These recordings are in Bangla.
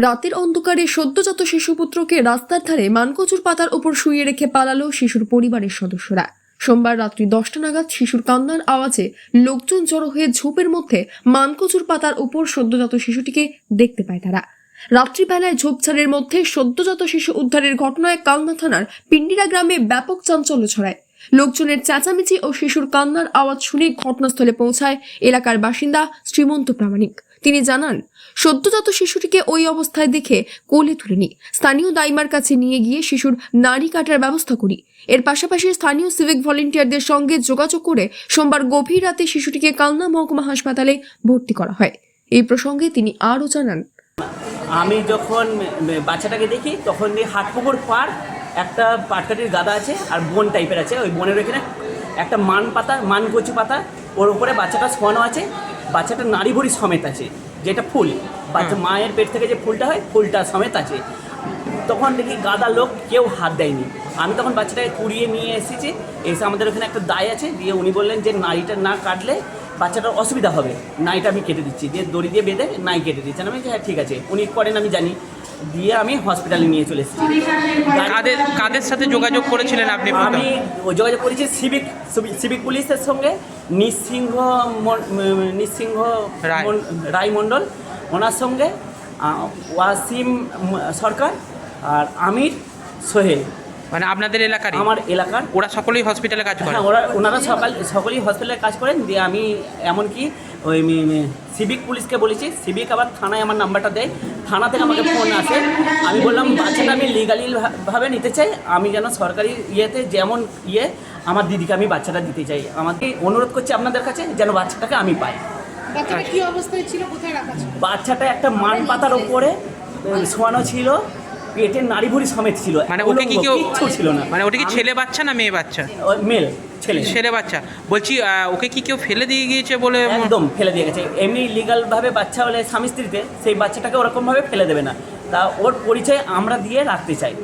রাতের অন্ধকারে সদ্যজাত শিশুপুত্রকে রাস্তার ধারে মানকচুর পাতার উপর শুয়ে রেখে পালালো শিশুর পরিবারের সদস্যরা। সোমবার রাত্রি দশটা নাগাদ শিশুর কান্নার আওয়াজে লোকজন জড়ো হয়ে ঝোপের মধ্যে মানকচুর পাতার উপর সদ্যজাত শিশুটিকে দেখতে পায় তারা। রাত্রিবেলায় ঝোপঝাড়ের মধ্যে সদ্যজাত শিশু উদ্ধারের ঘটনায় কালনা থানার পিন্ডিরা গ্রামে ব্যাপক চাঞ্চল্য ছড়ায়। লোকজনের চেঁচামেচি ও শিশুর কান্নার আওয়াজ শুনে ঘটনাস্থলে পৌঁছায় এলাকার বাসিন্দা শ্রীমন্ত প্রামাণিক। তিনি জানান, সদ্যজাত শিশুটিকে ওই অবস্থায় দেখে কোলে তুলে নিই। স্থানীয় দাইমার কাছে নিয়ে গিয়ে শিশুর নাড়ি কাটার ব্যবস্থা করি। এর পাশাপাশি স্থানীয় সিভিক ভলেন্টিয়ারদের সঙ্গে যোগাযোগ করে সোমবার গভীর রাতে শিশুটিকে কালনা মহকুমা হাসপাতালে ভর্তি করা হয়। এই প্রসঙ্গে তিনি আরও জানান, আমি যখন বাচ্চাটাকে দেখি, তখন হাটপুকুর পার, একটা পাটকাঠির গাদা আছে আর বন টাইপের আছে, ওই বনের ওইখানে একটা মান পাতা, মান কচু পাতা, ওর উপরে বাচ্চাটা শোয়ানো আছে বাচ্চাটা নাড়ি ভরি সমেত আছে যেটা ফুল। বাচ্চা মায়ের পেট থেকে যে ফুলটা হয় ফুলটা সমেত আছে। তখন দেখি গাদা লোক কেউ হাত দেয়নি। আমি তখন বাচ্চাটাকে কুড়িয়ে নিয়ে এসেছি। এসে আমাদের ওখানে একটা দায় আছে দিয়ে উনি বললেন যে নাড়িটা না কাটলে বাচ্চাটার অসুবিধা হবে। নাইটা আমি কেটে দিচ্ছি। দিয়ে দড়ি দিয়ে বেঁধে নাই কেটে দিচ্ছেন আমি হ্যাঁ ঠিক আছে। উনি করেন আমি জানি। দিয়ে আমি হসপিটালে নিয়ে চলে এসেছি। কাদের কাদের সাথে যোগাযোগ করেছিলেন আপনি আমি যোগাযোগ করেছি সিভিক সিভিক পুলিশের সঙ্গে। নিঃসিংহ নিঃসিংহ রায়। মন- মণ্ডল ওনার সঙ্গে। ওয়াসিম সরকার আর আমির সোহেল। মানে আপনাদের এলাকার আমার এলাকার। ওরা সকলেই হসপিটালে কাজ করে? হ্যাঁ ওরা ওনারা সকাল সকলেই হসপিটালে কাজ করেন। দিয়ে আমি এমনকি ওই সিভিক পুলিশকে বলেছি সিভিক আবার থানায় আমার নাম্বারটা দেয়। থানা থেকে আমাকে ফোন আসে। আমি বললাম বাচ্চাটা আমি লিগালিভাবে নিতে চাই। আমি যেন সরকারি ইয়েতে যেমন ইয়ে আমার দিদিকে আমি বাচ্চাটা দিতে চাই। আমাকে অনুরোধ করছি আপনাদের কাছে যেন বাচ্চাটাকে আমি পাই। বাচ্চাটা কি অবস্থায় ছিল? কোথায় রাখা বাচ্চাটা একটা মান পাতার ওপরে শোয়ানো ছিল। পেটের নাড়ি ভুড়ি সমেত ছিল। মানে ওকে কি কেউ ছিল না। মানে ওটা কি ছেলে বাচ্চা না মেয়ে বাচ্চা? মেল ছেলে। ছেলে বাচ্চা। বলছি ওকে কি কেউ ফেলে দিয়ে গিয়েছে বলে একদম ফেলে দিয়ে গেছে। এমনি লিগালভাবে বাচ্চা হলে স্বামী স্ত্রীতে সেই বাচ্চাটাকে ওরকমভাবে ফেলে দেবে না। তা ওর পরিচয় আমরা দিয়ে রাখতে চাই।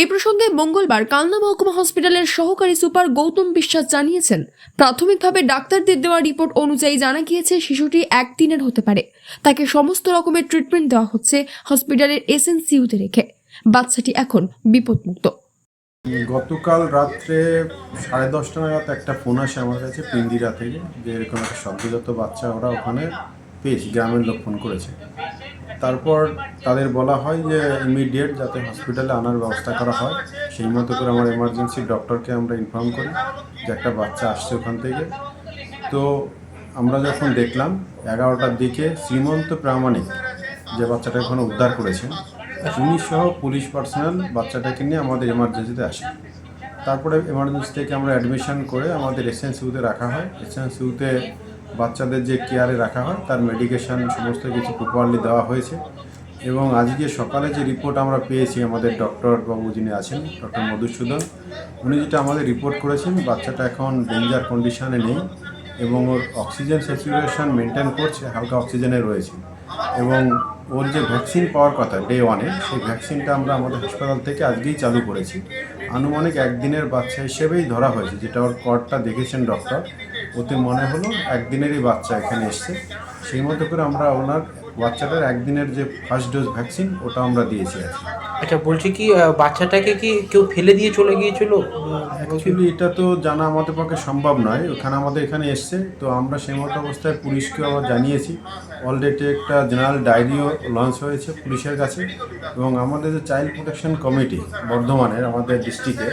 এই প্রসঙ্গে মঙ্গলবার কালনা মহকুমা হসপিটালের সহকারী সুপার গৌতম বিশ্বাস জানিয়েছেন, প্রাথমিকভাবে ডাক্তারদের দেওয়া রিপোর্ট অনুযায়ী জানা গিয়েছে শিশুটি একদিনের হতে পারে। তাকে সমস্ত রকমের ট্রিটমেন্ট দেওয়া হচ্ছে হসপিটালের এসএনসিউতে রেখে। বাচ্চাটি এখন বিপদমুক্ত। গতকাল রাত্রে সাড়ে দশটা নাগাদ একটা ফোন আসে আমার কাছে পিন্দিরা থেকে, যে এরকম একটা সদ্যজাত বাচ্চা ওরা ওখানে পেয়েছি, গ্রামের লোক ফোন করেছে। তারপর তাদের বলা হয় যে ইমিডিয়েট যাতে হসপিটালে আনার ব্যবস্থা করা হয়। সেই মতো করে আমার এমার্জেন্সি ডক্টরকে আমরা ইনফর্ম করি যে একটা বাচ্চা আসছে ওখান থেকে। তো আমরা যখন দেখলাম এগারোটার দিকে শ্রীমন্ত প্রামাণিক যে বাচ্চাটা ওখানে উদ্ধার করেছেন উনি সহ পুলিশ পার্সোনাল বাচ্চাটাকে নিয়ে আমাদের এমার্জেন্সিতে আসে তারপরে এমার্জেন্সি থেকে আমরা অ্যাডমিশন করে আমাদের এসএনসিউতে রাখা হয়। এসএনসিউতে বাচ্চাদের যে কেয়ারে রাখা হয়, তার মেডিকেশন সমস্ত কিছু প্রপারলি দেওয়া হয়েছে। এবং আজকে সকালে যে রিপোর্ট আমরা পেয়েছি, আমাদের ডক্টর বাবু যিনি আছেন ডক্টর মধুসূদন, উনি যেটা আমাদের রিপোর্ট করেছেন, বাচ্চাটা এখন ডেঞ্জার কন্ডিশনে নেই এবং ওর অক্সিজেন স্যাচুরেশন মেনটেন করছে, হালকা অক্সিজেনে রয়েছে। এবং ওর যে ভ্যাকসিন পাওয়ার কথা ডে ওয়ানে সেই ভ্যাকসিনটা আমরা আমাদের হাসপাতাল থেকে আজকেই চালু করেছি। আনুমানিক একদিনের বাচ্চা হিসেবেই ধরা হয়েছে, যেটা ওর কর্ডটা দেখেছেন ডক্টর ওতে মনে হলো একদিনেরই বাচ্চা এখানে এসছে। সেই মতো করে আমরা ওনার বাচ্চাটার একদিনের যে ফার্স্ট ডোজ ভ্যাকসিন ওটা আমরা দিয়েছি আজকে আচ্ছা বলছি কি বাচ্চাটাকে কি কেউ ফেলে দিয়ে চলে গিয়েছিল? অ্যাকচুয়ালি এটা তো জানা আমাদের পক্ষে সম্ভব নয়। ওখানে আমাদের এখানে এসছে। তো আমরা সেই মতো অবস্থায় পুলিশকে আবার জানিয়েছি। অলরেডি একটা জেনারেল ডায়েরিও লঞ্চ হয়েছে পুলিশের কাছে। এবং আমাদের যে চাইল্ড প্রোটেকশন কমিটি বর্ধমানের আমাদের ডিস্ট্রিক্টে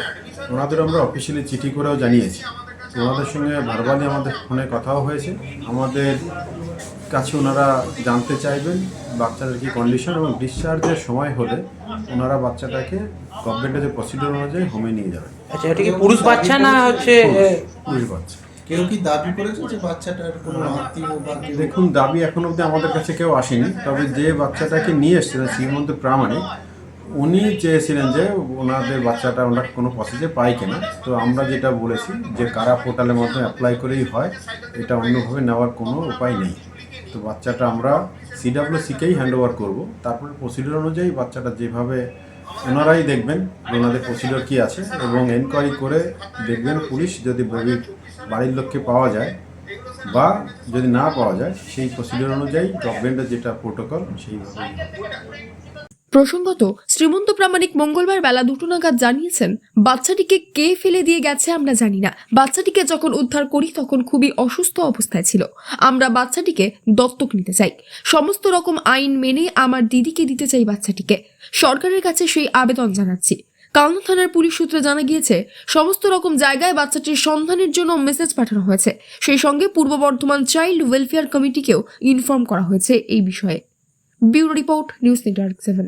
ওনাদের আমরা অফিসিয়ালি চিঠি করেও জানিয়েছি। ওনাদের সঙ্গে ভার্বালি আমাদের ফোনে কথাও হয়েছে। আমাদের কাছে ওনারা জানতে চাইবেন বাচ্চাটার কি কন্ডিশন এবং ডিসচার্জের সময় হলে ওনারা বাচ্চাটাকে গভর্নমেন্টের যে প্রসিডিউর অনুযায়ী হোমে নিয়ে যাবেন। আচ্ছা এটা কি পুরুষ বাচ্চা না হচ্ছে পুরুষ বাচ্চা। কেউ কি দাবি করেছে যে বাচ্চাটার কোনো আত্মীয় বা দেখুন দাবি এখন অবধি আমাদের কাছে কেউ আসেনি তবে যে বাচ্চাটাকে নিয়ে এসেছিলেন শ্রীমন্ত প্রামাণিক উনি চেয়েছিলেন যে ওনাদের বাচ্চাটা ওনার কোনো প্রসেসে পাই কিনা। তো আমরা যেটা বলেছি যে কারা পোর্টালের মাধ্যমে অ্যাপ্লাই করেই হয়, এটা অন্যভাবে নেওয়ার কোনো উপায় নেই। তো বাচ্চাটা আমরা সিডাব্লিউসিকেই হ্যান্ড ওভার করব। তারপরে প্রসিডিওর অনুযায়ী বাচ্চাটা যেভাবে ওনারাই দেখবেন, ওনাদের প্রসিডিওর কী আছে এবং এনকোয়ারি করে দেখবেন পুলিশ যদি বেবির বাড়ির লোককে পাওয়া যায় বা যদি না পাওয়া যায়, সেই প্রসিডিওর অনুযায়ী গভর্নমেন্টের যেটা প্রোটোকল সেইভাবে প্রসঙ্গত, শ্রীমন্ত প্রামাণিক মঙ্গলবার বেলা দুটো নাগাদ জানিয়েছেন, বাচ্চাটিকে কে ফেলে দিয়ে গেছে আমরা জানি না। বাচ্চাটিকে যখন উদ্ধার করি তখন খুবই অসুস্থ অবস্থায় ছিল। আমরা বাচ্চাটিকে দত্তক নিতে চাই। সমস্ত রকম আইন মেনে আমার দিদিকে দিতে চাই বাচ্চাটিকে। সরকারের কাছে সেই আবেদন জানাচ্ছি। কালনা থানার পুলিশ সূত্রে জানা গিয়েছে, সমস্ত রকম জায়গায় বাচ্চাটির সন্ধানের জন্য মেসেজ পাঠানো হয়েছে। সেই সঙ্গে পূর্ব বর্ধমান চাইল্ড ওয়েলফেয়ার কমিটিকেও ইনফর্ম করা হয়েছে এই বিষয়ে। Bureau report, news network seven.